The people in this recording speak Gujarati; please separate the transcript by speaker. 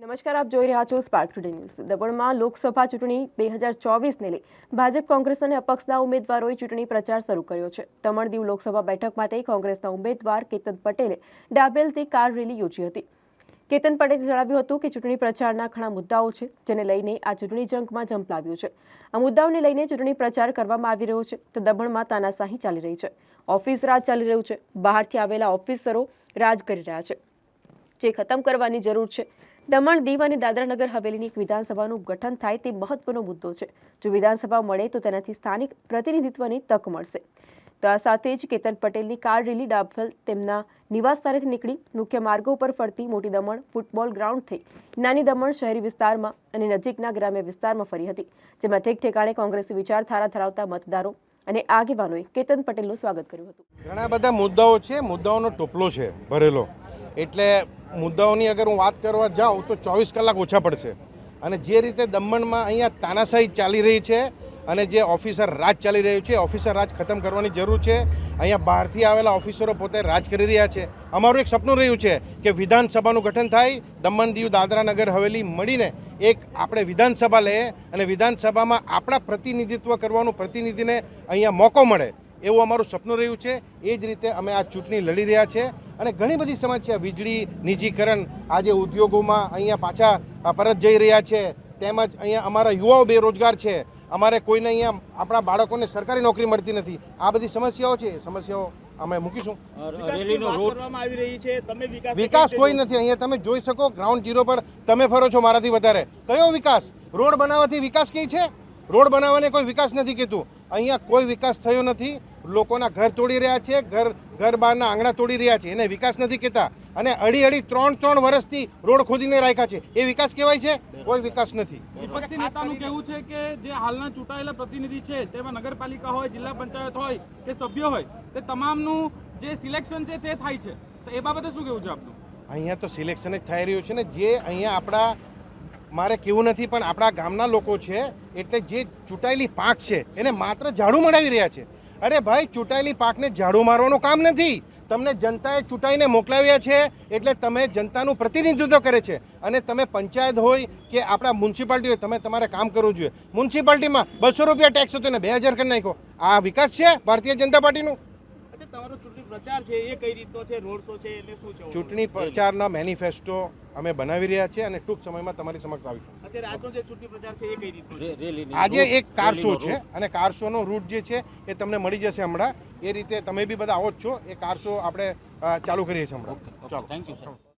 Speaker 1: નમસ્કાર, આપ જોઈ રહ્યા છો સ્પાર્ક ટુડે ન્યૂઝ દમણમાં લોકસભા ચૂંટણી બે હજાર ચોવીસને લઈ ભાજપ, કોંગ્રેસ અને અપક્ષના ઉમેદવારોએ ચૂંટણી પ્રચાર શરૂ કર્યો છે. દમણ દીવ લોકસભા બેઠક માટે કોંગ્રેસના ઉમેદવાર કેતન પટેલે ડાબેલથી કાર રેલી યોજી હતી. કેતન પટેલે જણાવ્યું હતું કે ચૂંટણી પ્રચારના ઘણા મુદ્દાઓ છે, જેને લઈને આ ચૂંટણી જંગમાં ઝંપલાવ્યું છે. આ મુદ્દાઓને લઈને ચૂંટણી પ્રચાર કરવામાં આવી રહ્યો છે, તો દમણમાં તાનાશાહી ચાલી રહી છે. ઓફિસ રાજ ચાલી રહ્યું છે. બહારથી આવેલા ઓફિસરો રાજ કરી રહ્યા છે. જે ખતમ કરવાની જરૂર છે. દમણ દીવ અને દાદરાનગર હવેલીની એક વિધાનસભાનું ગઠન થાય તે મહત્વનો મુદ્દો છે. જો વિધાનસભા મળે તો તેનાથી સ્થાનિક પ્રતિનિધિત્વની તક મળશે. તો આ સાથે જ કેતન પટેલની કાર રેલી ડાભલ તેમના નિવાસસ્થાનેથી નીકળી. મુખ્ય માર્ગો પર ફરતી મોટી દમણ ફૂટબોલ ગ્રાઉન્ડ થઈ. નાની દમણ શહેરી વિસ્તારમાં અને નજીકના ગ્રામ્ય વિસ્તારમાં ફરી હતી, જેમાં ઠેક ઠેકાણે કોંગ્રેસી વિચારધારા ધરાવતા મતદારો અને આગેવાનોએ કેતન પટેલનું સ્વાગત કર્યું હતું.
Speaker 2: ઘણા બધા મુદ્દાઓ છે. મુદ્દાઓનો ટોપલો છે ભરેલો. એટલે મુદ્દાઓની અગર હું વાત કરવા જાઉં તો ચોવીસ કલાક ઓછા પડશે. અને જે રીતે દમણમાં અહીંયા તાનાશાહી ચાલી રહી છે અને જે ઓફિસર રાજ ચાલી રહ્યું છે, ઓફિસર રાજ ખતમ કરવાની જરૂર છે. અહીંયા બહારથી આવેલા ઓફિસરો પોતે રાજ કરી રહ્યા છે. અમારું એક સપનું રહ્યું છે કે વિધાનસભાનું ગઠન થાય, દમણ દીવ દાદરા નગર હવેલી મળીને એક આપણે વિધાનસભા લઈએ અને વિધાનસભામાં આપણા પ્રતિનિધિત્વ કરવાનું પ્રતિનિધિને અહીંયા મોકો મળે એવું અમારું સપનું રહ્યું છે. એ જ રીતે અમે આ ચૂંટણી લડી રહ્યા છે. અને ઘણી બધી સમસ્યા વીજળી નિજીકરણ આજે ઉદ્યોગોમાં અહીંયા પાછા પરત જઈ રહ્યા છે. તેમજ અહીંયા અમારા યુવાઓ બેરોજગાર છે. અમારે કોઈને અહીંયા આપણા બાળકોને સરકારી નોકરી મળતી નથી. આ બધી સમસ્યાઓ છે. એ સમસ્યાઓ અમે મૂકીશું.
Speaker 3: રેલીનો રૂટ આવી રહી છે. તમે વિકાસ
Speaker 2: વિકાસ કોઈ નથી. અહીંયા તમે જોઈ શકો ગ્રાઉન્ડ ઝીરો પર તમે ફરો છો મારાથી વધારે. કયો વિકાસ? રોડ બનાવવાથી વિકાસ કઈ છે? રોડ બનાવવાને કોઈ વિકાસ નથી કીધું. અહીંયા કોઈ વિકાસ થયો નથી. લોકોના ઘર તોડી રહ્યા છે ઘર ઘર બહારના આંગણા તોડી રહ્યા છે. એને વિકાસ નથી કહેતા. અને અડી અડી ત્રણ ત્રણ વર્ષથી રોડ ખોદીને રાખ્યા છે. એ વિકાસ કહેવાય છે? કોઈ વિકાસ નથી.
Speaker 4: વિપક્ષી નેતાનું કહેવું છે કે જે હાલના ચૂંટાયેલા પ્રતિનિધિ છે તેમાં નગરપાલિકા હોય જિલ્લા પંચાયત હોય કે સભ્ય હોય તે તમામનું જે સિલેક્શન છે તે થાય છે. તો એ બાબતે શું કહેવું છે આપનું?
Speaker 2: અહીંયા તો સિલેક્શન જ થઈ રહ્યું છે ને. જે અહીંયા આપણા મારે કેવું નથી પણ આપણા ગામના લોકો છે એટલે જે ચૂંટાયેલી પાક છે એને માત્ર ઝાડુ મળાવી રહ્યા છે. અરે ભાઈ ચૂંટાયેલી પાકને ઝાડુ મારવાનું કામ નથી. તમને જનતાએ ચૂંટાઈને મોકલાવ્યા છે એટલે તમે જનતાનું પ્રતિનિધિત્વ કરે છે. અને તમે પંચાયત હોય કે આપણા મ્યુનિસિપાલિટી હોય તમે તમારે કામ કરવું જોઈએ. મ્યુનિસિપાલિટીમાં બસો રૂપિયા ટેક્સ હતો ને બે હજાર કરી નાખ્યો. આ વિકાસ છે ભારતીય જનતા પાર્ટીનું?
Speaker 3: ચૂંટણી
Speaker 2: પ્રચારના મેનિફેસ્ટો અમે બનાવી રહ્યા છીએ અને ટૂંક સમયમાં તમારી સમક્ષ આવીશું.
Speaker 3: અત્યારે આજનો જે ચૂંટણી પ્રચાર છે એ કઈ રીતનો છે?
Speaker 2: આજે એક કાર શો છે અને કાર શોનો રૂટ જે છે એ તમને મળી જશે હમણાં. એ રીતે તમે બી બધા આવો જ છો. એ કાર શો આપણે ચાલુ કરીએ છીએ હમણાં. ચાલો.
Speaker 4: Thank you sir